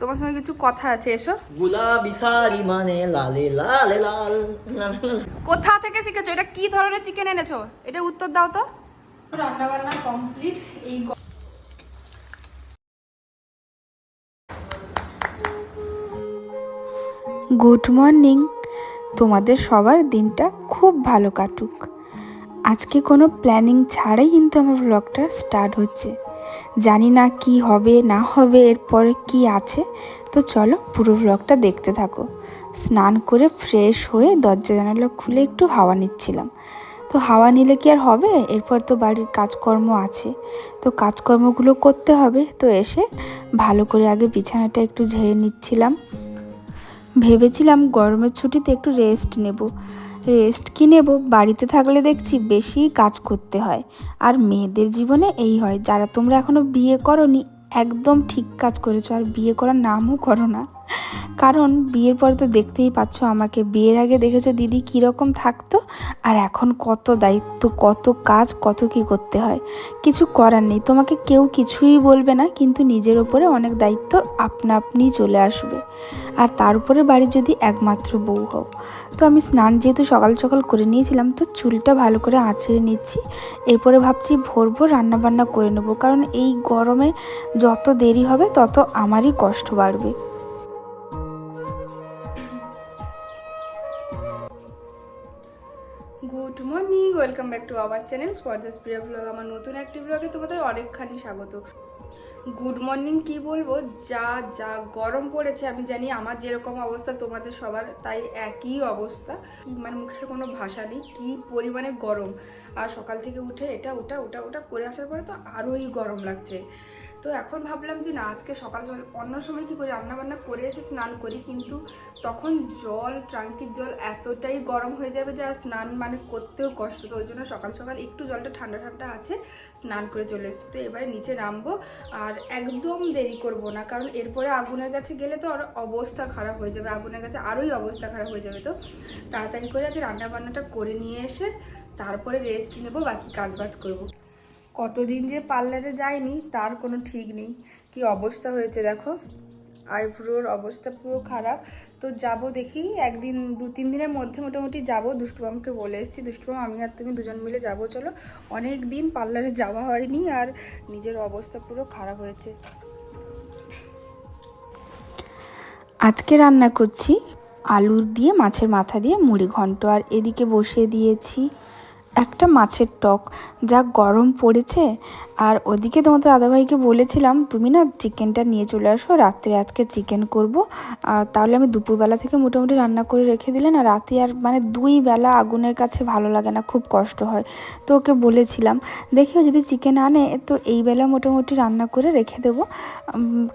তোমার সঙ্গে কিছু কথা আছে এসো। গুলাবি শাড়ি মানে লালে লালে লাল। কোথা থেকে শিখেছো? এটা কি ধরনের চিকেন এনেছো? এটা উত্তর দাও তো। রান্না বান্না কমপ্লিট এই গুড মর্নিং তোমাদের সবার দিনটা খুব ভালো কাটুক। আজকে কোনো প্ল্যানিং ছাড়াই কিন্তু আমার ব্লগটা স্টার্ট হচ্ছে। জানি না কি হবে, না হবে, এরপরে কি আছে। তো চলো পুরো ব্লগটা দেখতে থাকো। স্নান করে ফ্রেশ হয়ে দরজা জানালা খুলে একটু হাওয়া নিচ্ছিলাম। তো হাওয়া নিলে কি আর হবে? এরপর তো বাড়ির কাজকর্ম আছে। তো কাজকর্মগুলো করতে হবে। তো এসে ভালো করে আগে বিছানাটা একটু ঝেড়ে নিচ্ছিলাম। ভেবেছিলাম গরমের ছুটিতে একটু রেস্ট নেব। রেস্ট কি নেব? বাড়িতে থাকলে দেখছি বেশি কাজ করতে হয়। আর মেয়েদের জীবনে এই হয়, যারা তোমরা এখনও বিয়ে করনি, একদম ঠিক কাজ করেছ। আর বিয়ে করার নামও করো না। কারণ বিয়ের পর তো দেখতেই পাচ্ছ আমাকে। বিয়ের আগে দেখেছ দিদি কীরকম থাকতো? আর এখন কত দায়িত্ব, কত কাজ, কত কি করতে হয়? কিছু করার নেই। তোমাকে কেউ কিছুই বলবে না, কিন্তু নিজের ওপরে অনেক দায়িত্ব আপনা আপনি চলে আসবে। আর তার উপরে বাড়ির যদি একমাত্র বউ হও। তো আমি স্নান যেহেতু সকাল সকাল করে নিয়েছিলাম, তো চুলটা ভালো করে আঁচড়ে নিচ্ছি। এরপরে ভাবছি ভোর ভোর রান্নাবান্না করে নেব, কারণ এই গরমে যত দেরি হবে, তত আমারই কষ্ট বাড়বে। Good morning, welcome back to our channel স্পর্ধাস প্রিয় ব্লগ। আমার নতুন একটি ব্লগে তোমাদের অনেকখানি স্বাগত। গুড মর্নিং কি বলব? যা যা গরম পড়েছে, আমি জানি আমার যেরকম অবস্থা, তোমাদের সবার তাই একই অবস্থা। মানে মুখের কোনো ভাষা নেই, কি পরিমাণে গরম। আর সকাল থেকে উঠে এটা, ওটা ওটা ওটা করে আসার পরে তো আরোই গরম লাগছে। তো এখন ভাবলাম যে না, আজকে সকাল সকাল অন্য সময় কী করি? রান্নাবান্না করে এসে স্নান করি, কিন্তু তখন জল, ট্রাঙ্কির জল এতটাই গরম হয়ে যাবে যে স্নান মানে করতেও কষ্ট। তো ওই জন্য সকাল সকাল একটু জলটা ঠান্ডা ঠান্ডা আছে, স্নান করে চলে এসেছি। তো এবারে নিচে নামবো, আর একদম দেরি করব না, কারণ এরপরে আগুনের কাছে গেলে তো আর অবস্থা খারাপ হয়ে যাবে, আগুনের কাছে আরোই অবস্থা খারাপ হয়ে যাবে। তো তাড়াতাড়ি করে আগে রান্না বান্নাটা করে নিয়ে এসে তারপরে রেস্ট নেব, বাকি কাজ বাজ করব। কতদিন যে পার্লারে যায়নি তার কোনো ঠিক নেই। কি অবস্থা হয়েছে দেখো। আইব্রোর অবস্থা পুরো খারাপ। তো যাব দেখি, একদিন, দু, তিন দিনের মধ্যে মোটামুটি যাব দুষ্টুবামকে বলে এসেছি দুষ্টুবাম আমি আর তুমি দুজন মিলে যাব, চলো। অনেক দিন পার্লারে যাওয়া হয়নি আর নিজের অবস্থা পুরো খারাপ হয়েছে। আজকে রান্না করছি আলুর দিয়ে, মাছের মাথা দিয়ে, মুড়ি ঘন্ট, আর এদিকে বসিয়ে দিয়েছি একটা মাছের টক যা গরম পড়েছে। আর ওদিকে তোমাদের দাদাভাইকে বলেছিলাম, তুমি না চিকেনটা নিয়ে চলে আসো, রাত্রে আজকে চিকেন করব। আর তাহলে আমি দুপুরবেলা থেকে মোটামুটি রান্না করে রেখে দিলে না রাতে আর মানে দুই বেলা আগুনের কাছে ভালো লাগে না, খুব কষ্ট হয়। তো ওকে বলেছিলাম দেখিও যদি চিকেন আনে, তো এই বেলা মোটামুটি রান্না করে রেখে দেবো।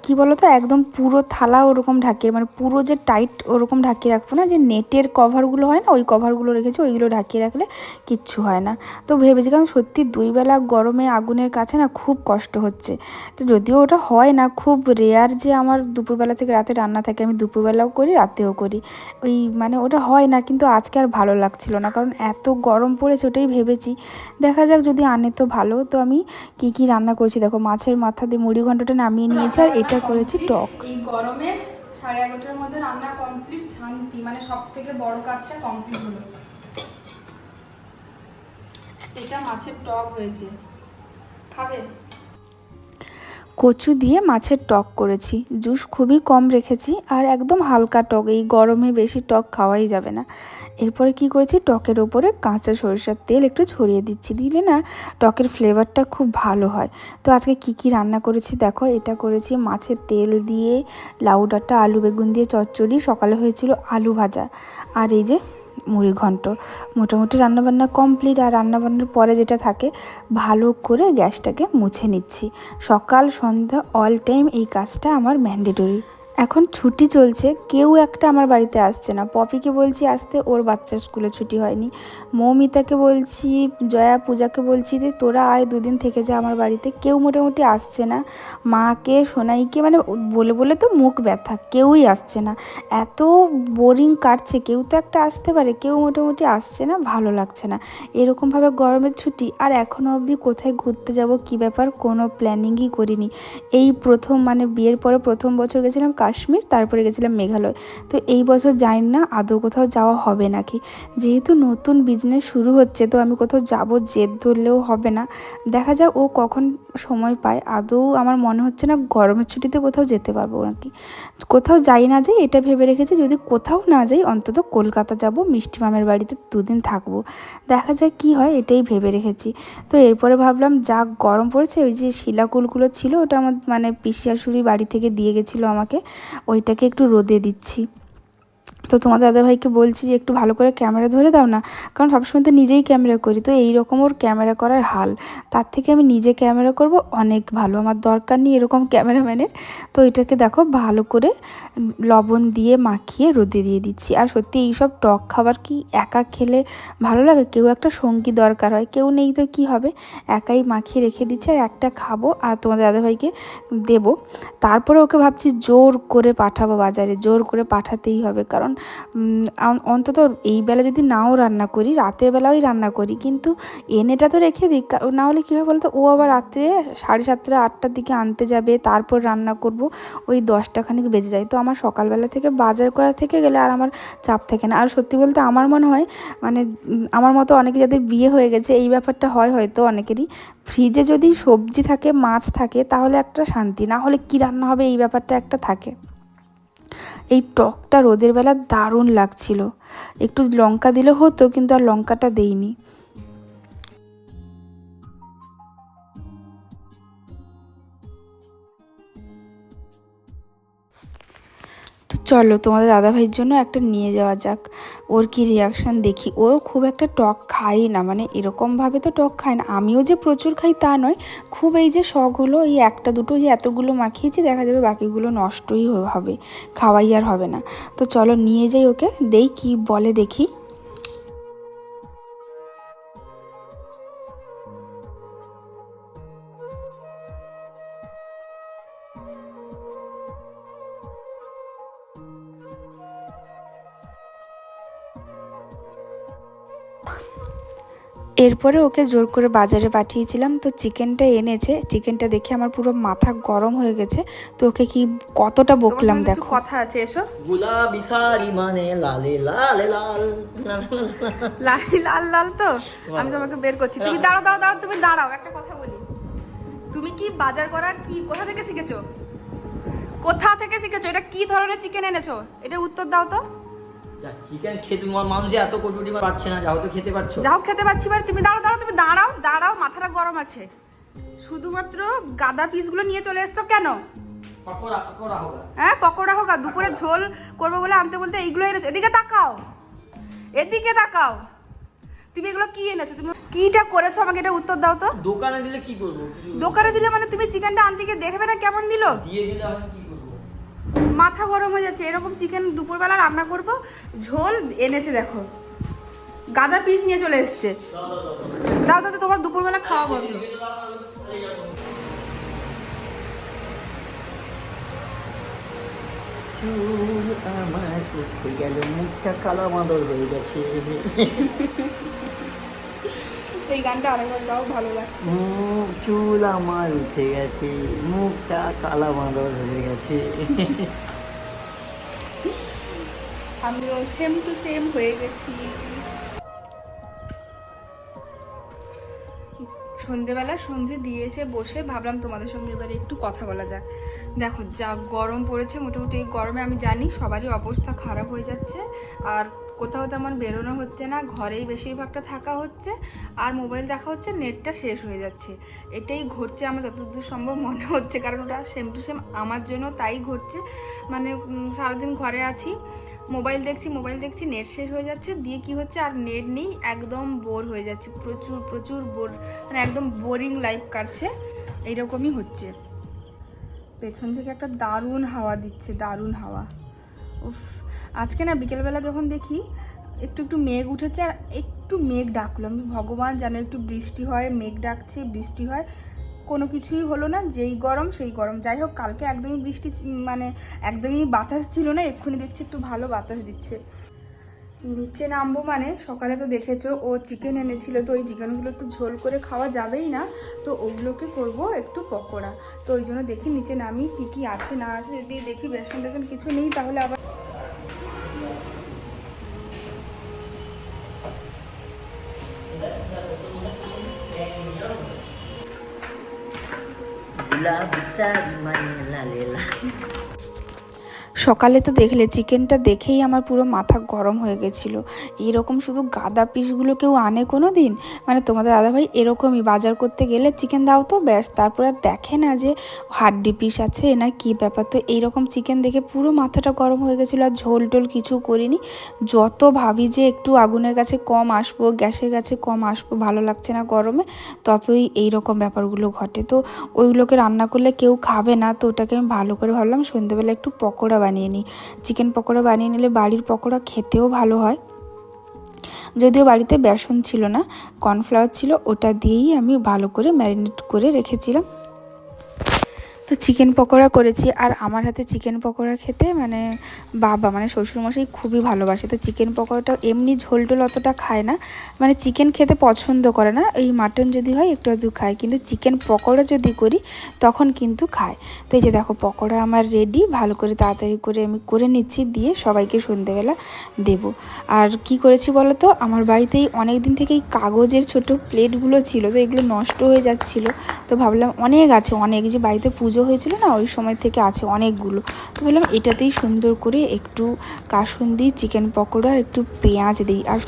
কি বলো তো একদম পুরো থালা ওরকম ঢাকিয়ে মানে পুরো যে টাইট ওরকম ঢাকিয়ে রাখব না, যে নেটের কভারগুলো হয় না, ওই কভারগুলো রেখেছি, ওইগুলো ঢাকিয়ে রাখলে কিচ্ছু হয় না। তো ভেবেছি কারণ সত্যি দুই বেলা গরমে আগুনের কাছে না খুব কষ্ট হচ্ছে। তো যদিও ওটা হয় না খুব রেয়ার যে আমার দুপুরবেলা থেকে রাতে রান্না থাকে আমি দুপুরবেলাও করি রাতেও করি। ওই মানে ওটা হয় না কিন্তু আজকে আর ভালো লাগছিল না কারণ এত গরম পড়েছে ওটাই ভেবেছি। দেখা যাক যদি আনে তো ভালো। তো আমি কি কি রান্না করেছি দেখো মাছের মাথা দিয়ে মুড়ি ঘন্টটা নামিয়ে নিয়েছি আর এটা করেছি টক। এই গরমে সাড়ে এগারোটার মধ্যে রান্না কমপ্লিট শান্তি মানে সব থেকে বড় কাজটা কমপ্লিট হলো। এটা মাছের টক হয়েছে। খাবে? কচু দিয়ে মাছের টক করেছি। জুস খুবই কম রেখেছি আর একদম হালকা টক। এই গরমে বেশি টক খাওয়াই যাবে না। এরপরে কি করেছি? টকের ওপরে কাঁচা সরিষার তেল একটু ছড়িয়ে দিচ্ছি। দিলে না টকের ফ্লেভারটা খুব ভালো হয়। তো আজকে কি কি রান্না করেছি দেখো? এটা করেছি মাছের তেল দিয়ে, লাউ ডাঁটা, আলু বেগুন দিয়ে চচ্চড়ি। সকালে হয়েছিল আলু ভাজা। আর এই যে মুড়ি ঘন্ট। মোটামুটি রান্নাবান্না কমপ্লিট আর রান্নাবান্নার পরে যেটা থাকে, ভালো করে গ্যাসটাকে মুছে নিচ্ছি। সকাল, সন্ধ্যা অল টাইম এই কাজটা আমার ম্যান্ডেটরি এখন ছুটি চলছে, কেউ একটা আমার বাড়িতে আসছে না। পপিকে বলছি, আসতে ওর বাচ্চার স্কুলে ছুটি হয়নি। মৌমিতাকে বলছি, জয়া পূজাকে বলছি যে, তোরা আয়, দুদিন থেকে যা আমার বাড়িতে। কেউ মোটামুটি আসছে না। মাকে, সোনাইকে মানে বলে বলে তো মুখ ব্যথা, কেউই আসছে না। এত বোরিং কাটছে, কেউ তো একটা আসতে পারে, কেউ মোটামুটি আসছে না, ভালো লাগছে না। এরকমভাবে গরমের ছুটি, আর এখনও অবধি কোথায় ঘুরতে যাব, কি ব্যাপার, কোনো প্ল্যানিংই করিনি। এই প্রথম মানে বিয়ের পরে প্রথম বছর গেছিলাম কাশ্মীর, তারপরে গেছিলাম মেঘালয়। তো এই বছর যাই না, আদৌ কোথাও যাওয়া হবে নাকি? যেহেতু নতুন বিজনেস শুরু হচ্ছে, তো আমি কোথাও যাব জেদ ধরলেও হবে না। দেখা যাক ও কখন সময় পায়। আদৌ আমার মনে হচ্ছে না গরমের ছুটিতে কোথাও যেতে পারব নাকি। কোথাও যাই না যাই, এটা ভেবে রেখেছি, যদি কোথাও না যাই, অন্তত কলকাতা যাব, মিষ্টি মামের বাড়িতে দুদিন থাকব। দেখা যাক কি হয়, এটাই ভেবে রেখেছি। তো এরপরে ভাবলাম, যা গরম পড়েছে, ওই যে শিলাকুলগুলো ছিল, ওটা আমার মানে পিসি শাশুড়ি বাড়ি থেকে দিয়ে গেছিল আমাকে। ওইটাকে একটু রোদে দিচ্ছি। তো তোমাদের দাদাভাইকে বলছি যে, একটু ভালো করে ক্যামেরা ধরে দাও না, কারণ সবসময় তো নিজেই ক্যামেরা করি, তো এই রকম ওর ক্যামেরা করার হাল। তার থেকে আমি নিজে ক্যামেরা করব, অনেক ভালো। আমার দরকার নেই এরকম ক্যামেরাম্যানের। তো এটাকে দেখো ভালো করে লবণ দিয়ে মাখিয়ে রোদে দিয়ে দিচ্ছি। আর সত্যি এইসব টক খাবার কি একা খেলে ভালো লাগে? কেউ একটা সঙ্গী দরকার হয়, কেউ নেই তো কি হবে? একাই মাখিয়ে রেখে দিচ্ছি আর একটা খাব আর তোমাদের দাদাভাইকে দেবো। তারপরে ওকে ভাবছি জোর করে পাঠাবো বাজারে, জোর করে পাঠাতেই হবে। কারণ অন্তত এই বেলা যদি নাও রান্না করি, রাতের বেলাও রান্না করি, কিন্তু এনেটা তো রেখে দিই। না হলে কী হয় বলতো, ও আবার রাত্রে সাড়ে সাতটা, আটটার দিকে আনতে যাবে, তারপর রান্না করব, ওই দশটা খানিক বেজে যায়। তো আমার সকালবেলা থেকে বাজার করা থেকে গেলে আর আমার চাপ থাকে না। আর সত্যি বলতে আমার মনে হয় মানে আমার মতো অনেকে যাদের বিয়ে হয়ে গেছে, এই ব্যাপারটা হয় হয়তো অনেকেরই। ফ্রিজে যদি সবজি থাকে, মাছ থাকে, তাহলে একটা শান্তি। না হলে কী রান্না হবে, এই ব্যাপারটা একটা থাকে। এই টকটা রোদের বেলা দারুণ লাগছিল। একটু লঙ্কা দিলে হতো কিন্তু আর লঙ্কাটা দেইনি। চলো তোমাদের দাদাভাইয়ের জন্য একটা নিয়ে যাওয়া যাক। ওর কি রিয়াকশান দেখি? ও খুব একটা টক খাই না মানে এরকমভাবে তো টক খায় না। আমিও যে প্রচুর খাই তা নয়, খুব এই যে শখ হলো, এই একটা দুটো যে এতগুলো মাখিয়েছি, দেখা যাবে বাকিগুলো নষ্টই হবে, খাওয়াই আর হবে না। তো চলো নিয়ে যাই ওকে, দেই কি বলে দেখি। এরপরে ওকে জোর করে বাজারে পাঠিয়েছিলাম তো চিকেনটা এনেছে। চিকেনটা দেখে আমার পুরো মাথা গরম হয়ে গেছে। তো ওকে কি কতটা বকলাম দেখো। কথা আছে এসো। গুলাবি শাড়ি মানে লালে লালে লাল। লাল লাল লাল তো? আমি তোমাকে বের করছি। তুমি দাঁড়াও দাঁড়াও দাঁড়াও তুমি দাঁড়াও একটা কথা বলি। তুমি কি বাজার করার কি কোথা থেকে শিখেছো? কোথা থেকে শিখেছো? এটা কি ধরনের চিকেন এনেছো? এটা উত্তর দাও তো। যা চিকেন খেতে মানুষ এত কটুটি পাচ্ছে না যাও তো খেতে পারছ। যাও খেতে পাচ্ছি এবার তুমি দাঁড়াও দাঁড়াও তুমি দাঁড়াও দাঁড়াও মাথাটা গরম আছে। শুধুমাত্র গাদা পিসগুলো নিয়ে চলে এসছো কেন? হ্যাঁ পকোড়া হোক দুপুরে ঝোল করব বলে আনতে বলতে এইগুলো এনেছো। এদিকে তাকাও। এদিকে তাকাও। তুমি এগুলো কি এনেছো? তুমি কিটা করেছ আমাকে এটা উত্তর দাও তো। দোকানে দিলে কি করব? দোকানে দিলে মানে তুমি চিকেনটা আনতে গিয়ে দেখবে না কেমন দিল? দিয়ে দিলে আমি মাথা গরম হয়ে যাচ্ছে। এরকম চিকেন দুপুরবেলা রান্না করব। ঝোল এনেছে দেখো। গাদা পিস নিয়ে চলে এসছে। দাও দাদা তোমার দুপুরবেলা খাওয়া বন্ধ। আমার উঠে গেল, মুখটা কালা মাদর হয়ে গেছে। এই গানটা আরেকবার গাও ভালো লাগছে। চুল আমার উঠে গেছে মুখটা কালা মাদর হয়ে গেছে। আমিও সেম টু সেম হয়ে গেছি। সন্ধেবেলা সন্ধে দিয়ে এসে বসে ভাবলাম তোমাদের সঙ্গে এবারে একটু কথা বলা যাক। দেখো যা গরম পড়েছে মোটামুটি গরমে আমি জানি সবারই অবস্থা খারাপ হয়ে যাচ্ছে। আর কোথাও তেমন বেরোনো হচ্ছে না, ঘরেই বেশিরভাগটা থাকা হচ্ছে, আর মোবাইল দেখা হচ্ছে, নেটটা শেষ হয়ে যাচ্ছে। এটাই ঘটছে আমার যতদূর সম্ভব মনে হচ্ছে, কারণ ওটা সেম টু সেম আমার জন্য তাই ঘটছে। মানে সারাদিন ঘরে আছি, মোবাইল দেখছি মোবাইল দেখছি, নেট শেষ হয়ে যাচ্ছে, দিয়ে কি হচ্ছে, আর নেট নেই, একদম বোর হয়ে যাচ্ছে, প্রচুর প্রচুর বোর মানে একদম বোরিং লাইফ কাটছে, এইরকমই হচ্ছে। পেছন থেকে একটা দারুণ হাওয়া দিচ্ছে, দারুণ হাওয়া। উফ। আজকে না বিকেলবেলা যখন দেখি, একটু একটু মেঘ উঠেছে আর একটু মেঘ ডাকলো। আমি ভগবান যেন একটু বৃষ্টি হয়, মেঘ ডাকছে, বৃষ্টি হয়। কোনো কিছুই হলো না, যেই গরম সেই গরম। যাই হোক, কালকে একদমই বৃষ্টি মানে একদমই বাতাস ছিল না, এক্ষুনি দেখছি একটু ভালো বাতাস দিচ্ছে। নিচে নামবো মানে সকালে তো দেখেছ, ও চিকেন এনেছিল, তো ওই চিকেনগুলো তো ঝোল করে খাওয়া যাবেই না। তো ওগুলোকে করব একটু পকোড়া। তো ওই জন্য দেখি নিচে নামি কী কী আছে, না আছে, যদি দেখি বেসন টেসন কিছু নেই, তাহলে আবার சரி সকালে তো দেখলে, চিকেনটা দেখেই আমার পুরো মাথা গরম হয়ে গেছিল। এরকম শুধু গাদা পিসগুলো কেউ আনে কোনো দিন মানে তোমাদের দাদাভাই এরকমই, বাজার করতে গেলে চিকেন দাও তো, ব্যাস। তারপর আর দেখে না যে হাড্ডি পিস আছে না কি ব্যাপার। তো এইরকম চিকেন দেখে পুরো মাথাটা গরম হয়ে গেছিল আর ঝোল টোল কিছু করিনি। যত ভাবি যে একটু আগুনের কাছে কম আসব, গ্যাসের কাছে কম আসব, ভালো লাগছে না গরমে, ততই এই রকম ব্যাপারগুলো ঘটে। তো ওইগুলোকে রান্না করলে কেউ খাবে না, তো ওটাকে আমি ভালো করে ভাবলাম সন্ধ্যেবেলা একটু পকোড়া নিই। চিকেন পকোড়া বানিয়ে নিলে বাড়ির পকোড়া খেতেও ভালো হয়। যদিও বাড়িতে বেসন ছিল না কর্নফ্লাওয়ার ছিল, ওটা দিয়েই আমি ভালো করে ম্যারিনেট করে রেখেছিলাম। তো চিকেন পকোড়া করেছি আর আমার হাতে চিকেন পকোড়া খেতে মানে বাবা মানে শ্বশুরমশাই খুবই ভালোবাসে। তো চিকেন পকোড়াটা এমনি ঝোল টোল অতটা খায় না। মানে চিকেন খেতে পছন্দ করে না, এই মাটন যদি হয় একটু আধটু খায়। কিন্তু চিকেন পকোড়া যদি করি, তখন কিন্তু খায়। তো এই যে দেখো, পকোড়া আমার রেডি ভালো করে তাড়াতাড়ি করে আমি করে নিচ্ছি, দিয়ে সবাইকে সন্ধেবেলা দেব। আর কি করেছি বলো তো আমার বাড়িতেই অনেক দিন থেকেই কাগজের ছোট প্লেটগুলো ছিল, তো এগুলো নষ্ট হয়ে যাচ্ছিল। তো ভাবলাম অনেক আছে, অনেক যে বাড়িতে পুজো হয়েছিল না, ওই সময় থেকে আছে অনেকগুলো। তো বললাম, এটাতেই সুন্দর করে একটু কাসুন দিই চিকেন পকোড়া আর একটু পেঁয়াজ দিই। আর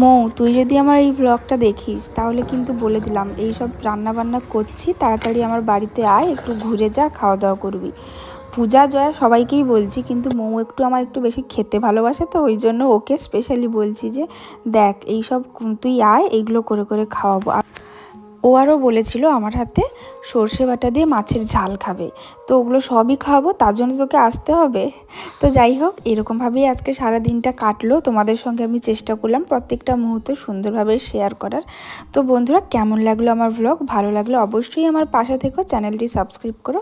মৌ, তুই যদি আমার এই ব্লগটা দেখিস, তাহলে কিন্তু বলে দিলাম এই সব রান্না বান্না করছি, তাড়াতাড়ি আমার বাড়িতে আয়, একটু ঘুরে যা খাওয়া দাওয়া করবি। পূজা, জয়া সবাইকেই বলছি, কিন্তু মৌ একটু আমার একটু বেশি খেতে ভালোবাসে তো, ওই জন্য ওকে স্পেশালি বলছি যে, দেখ, এইসব, তুই আয়, এইগুলো করে করে খাওয়াবো। ও আরও বলেছিল আমার হাতে সর্ষে বাটা দিয়ে মাছের ঝাল খাবে। তো ওগুলো সবই খাওয়াবো, তার জন্য তোকে আসতে হবে। তো যাই হোক, এরকমভাবেই আজকে সারা দিনটা কাটলো। তোমাদের সঙ্গে আমি চেষ্টা করলাম প্রত্যেকটা মুহূর্ত সুন্দরভাবে শেয়ার করার। তো বন্ধুরা, কেমন লাগল আমার ভ্লগ ভালো লাগল অবশ্যই আমার পাশে থেকো, চ্যানেলটি সাবস্ক্রাইব করো।